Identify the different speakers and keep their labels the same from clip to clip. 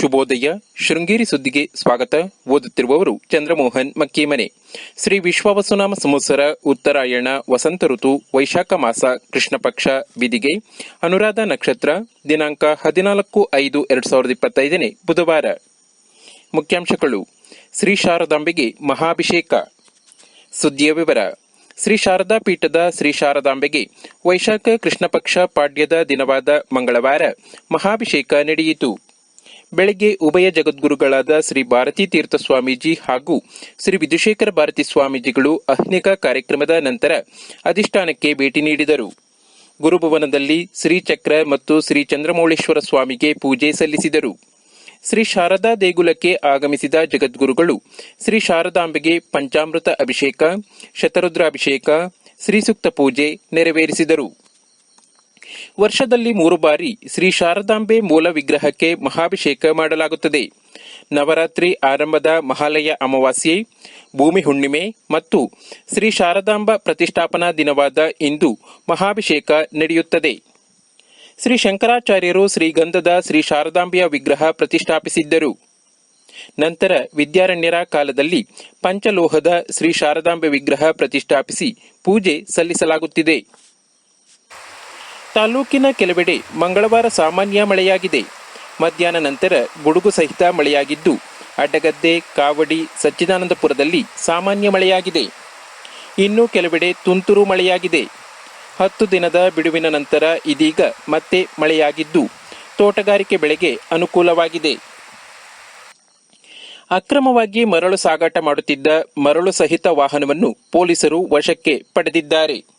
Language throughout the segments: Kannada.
Speaker 1: ಶುಭೋದಯ. ಶೃಂಗೇರಿ ಸುದ್ದಿಗೆ ಸ್ವಾಗತ. ಓದುತ್ತಿರುವವರು ಚಂದ್ರಮೋಹನ್ ಮಕ್ಕೇಮನೆ. ಶ್ರೀ ವಿಶ್ವವಸುನಾಮ ಸಂವತ್ಸರ ಉತ್ತರಾಯಣ, ವಸಂತ ಋತು, ವೈಶಾಖ ಮಾಸ ಕೃಷ್ಣ ಪಕ್ಷ ಬಿದಿಗೆ, ಅನುರಾಧ ನಕ್ಷತ್ರ, ದಿನಾಂಕ ಹದಿನಾಲ್ಕು ಐದು ಎರಡ್ ಸಾವಿರದ ಇಪ್ಪತ್ತೈದನೇ ಬುಧವಾರ. ಮುಖ್ಯಾಂಶಗಳು. ಶ್ರೀ ಶಾರದಾಂಬೆಗೆ ಮಹಾಭಿಷೇಕ. ಸುದ್ದಿಯ ವಿವರ. ಶ್ರೀ ಶಾರದಾ ಪೀಠದ ಶ್ರೀ ಶಾರದಾಂಬೆಗೆ ವೈಶಾಖ ಕೃಷ್ಣ ಪಕ್ಷ ಪಾಡ್ಯದ ದಿನವಾದ ಮಂಗಳವಾರ ಮಹಾಭಿಷೇಕ ನಡೆಯಿತು. ಬೆಳಗ್ಗೆ ಉಭಯ ಜಗದ್ಗುರುಗಳಾದ ಶ್ರೀ ಭಾರತೀ ತೀರ್ಥ ಸ್ವಾಮೀಜಿ ಹಾಗೂ ಶ್ರೀ ವಿಧುಶೇಖರ ಭಾರತಿ ಸ್ವಾಮೀಜಿಗಳು ಅಹ್ನಿಕ ಕಾರ್ಯಕ್ರಮದ ನಂತರ ಅಧಿಷ್ಠಾನಕ್ಕೆ ಭೇಟಿ ನೀಡಿದರು. ಗುರುಭವನದಲ್ಲಿ ಶ್ರೀಚಕ್ರ ಮತ್ತು ಶ್ರೀ ಚಂದ್ರಮೌಳೇಶ್ವರ ಸ್ವಾಮಿಗೆ ಪೂಜೆ ಸಲ್ಲಿಸಿದರು. ಶ್ರೀ ಶಾರದಾ ದೇಗುಲಕ್ಕೆ ಆಗಮಿಸಿದ ಜಗದ್ಗುರುಗಳು ಶ್ರೀ ಶಾರದಾಂಬೆಗೆ ಪಂಚಾಮೃತ ಅಭಿಷೇಕ, ಶತರುದ್ರಾಭಿಷೇಕ ಶ್ರೀಸೂಕ್ತ ಪೂಜೆ ನೆರವೇರಿಸಿದರು. ವರ್ಷದಲ್ಲಿ ಮೂರು ಬಾರಿ ಶ್ರೀ ಶಾರದಾಂಬೆ ಮೂಲ ವಿಗ್ರಹಕ್ಕೆ ಮಹಾಭಿಷೇಕ ಮಾಡಲಾಗುತ್ತದೆ. ನವರಾತ್ರಿ ಆರಂಭದ ಮಹಾಲಯ ಅಮಾವಾಸ್ಯೆ, ಭೂಮಿ ಹುಣ್ಣಿಮೆ ಮತ್ತು ಶ್ರೀ ಶಾರದಾಂಬ ಪ್ರತಿಷ್ಠಾಪನಾ ದಿನವಾದ ಇಂದು ಮಹಾಭಿಷೇಕ ನಡೆಯುತ್ತದೆ. ಶ್ರೀ ಶಂಕರಾಚಾರ್ಯರು ಶ್ರೀಗಂಧದ ಶ್ರೀ ಶಾರದಾಂಬೆಯ ವಿಗ್ರಹ ಪ್ರತಿಷ್ಠಾಪಿಸಿದ್ದರು. ನಂತರ ವಿದ್ಯಾರಣ್ಯರ ಕಾಲದಲ್ಲಿ ಪಂಚಲೋಹದ ಶ್ರೀ ಶಾರದಾಂಬೆ ವಿಗ್ರಹ ಪ್ರತಿಷ್ಠಾಪಿಸಿ ಪೂಜೆ ಸಲ್ಲಿಸಲಾಗುತ್ತಿದೆ. ತಾಲೂಕಿನ ಕೆಲವೆಡೆ ಮಂಗಳವಾರ ಸಾಮಾನ್ಯ ಮಳೆಯಾಗಿದೆ. ಮಧ್ಯಾಹ್ನ ನಂತರ ಗುಡುಗು ಸಹಿತ ಮಳೆಯಾಗಿದ್ದು, ಅಡ್ಡಗದ್ದೆ, ಕಾವಡಿ, ಸಚ್ಚಿದಾನಂದಪುರದಲ್ಲಿ ಸಾಮಾನ್ಯ ಮಳೆಯಾಗಿದೆ. ಇನ್ನು ಕೆಲವೆಡೆ ತುಂತುರು ಮಳೆಯಾಗಿದೆ. ಹತ್ತು ದಿನದ ಬಿಡುವಿನ ನಂತರ ಇದೀಗ ಮತ್ತೆ ಮಳೆಯಾಗಿದ್ದು, ತೋಟಗಾರಿಕೆ ಬೆಳೆಗೆ ಅನುಕೂಲವಾಗಿದೆ. ಅಕ್ರಮವಾಗಿ ಮರಳು ಸಾಗಾಟ ಮಾಡುತ್ತಿದ್ದ ಮರಳು ಸಹಿತ ವಾಹನವನ್ನು ಪೊಲೀಸರು ವಶಕ್ಕೆ ಪಡೆದಿದ್ದಾರೆ.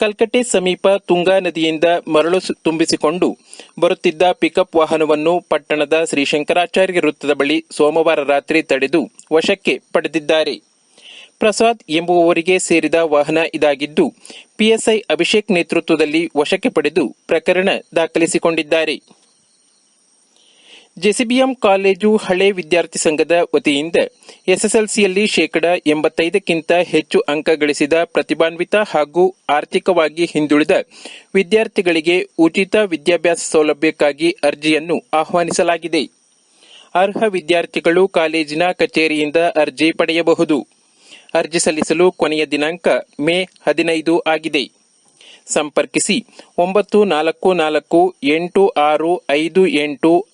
Speaker 1: ಕಲ್ಕಟ್ಟೆ ಸಮೀಪ ತುಂಗಾ ನದಿಯಿಂದ ಮರಳು ತುಂಬಿಸಿಕೊಂಡು ಬರುತ್ತಿದ್ದ ಪಿಕಪ್ ವಾಹನವನ್ನು ಪಟ್ಟಣದ ಶ್ರೀ ಶಂಕರಾಚಾರ್ಯ ವೃತ್ತದ ಬಳಿ ಸೋಮವಾರ ರಾತ್ರಿ ತಡೆದು ವಶಕ್ಕೆ ಪಡೆದಿದ್ದಾರೆ. ಪ್ರಸಾದ್ ಎಂಬುವವರಿಗೆ ಸೇರಿದ ವಾಹನ ಇದಾಗಿದ್ದು, ಪಿಎಸ್ಐ ಅಭಿಷೇಕ್ ನೇತೃತ್ವದಲ್ಲಿ ವಶಕ್ಕೆ ಪಡೆದು ಪ್ರಕರಣ ದಾಖಲಿಸಿಕೊಂಡಿದ್ದಾರೆ. ಜೆಸಿಬಿಎಂ ಕಾಲೇಜು ಹಳೆ ವಿದ್ಯಾರ್ಥಿ ಸಂಘದ ವತಿಯಿಂದ ಎಸ್ಎಸ್ಎಲ್ಸಿಯಲ್ಲಿ ಶೇಕಡ ಎಂಬತ್ತೈದಕ್ಕಿಂತ ಹೆಚ್ಚು ಅಂಕ ಗಳಿಸಿದ ಪ್ರತಿಭಾನ್ವಿತ ಹಾಗೂ ಆರ್ಥಿಕವಾಗಿ ಹಿಂದುಳಿದ ವಿದ್ಯಾರ್ಥಿಗಳಿಗೆ ಉಚಿತ ವಿದ್ಯಾಭ್ಯಾಸ ಸೌಲಭ್ಯಕ್ಕಾಗಿ ಅರ್ಜಿಯನ್ನು ಆಹ್ವಾನಿಸಲಾಗಿದೆ. ಅರ್ಹ ವಿದ್ಯಾರ್ಥಿಗಳು ಕಾಲೇಜಿನ ಕಚೇರಿಯಿಂದ ಅರ್ಜಿ ಪಡೆಯಬಹುದು. ಅರ್ಜಿ ಸಲ್ಲಿಸಲು ಕೊನೆಯ ದಿನಾಂಕ ಮೇ ಹದಿನೈದು ಆಗಿದೆ. ಸಂಪರ್ಕಿಸಿ ಒಂಬತ್ತು ನಾಲ್ಕು ನಾಲ್ಕು ಎಂಟು ಆರು ಐದು ಎಂಟು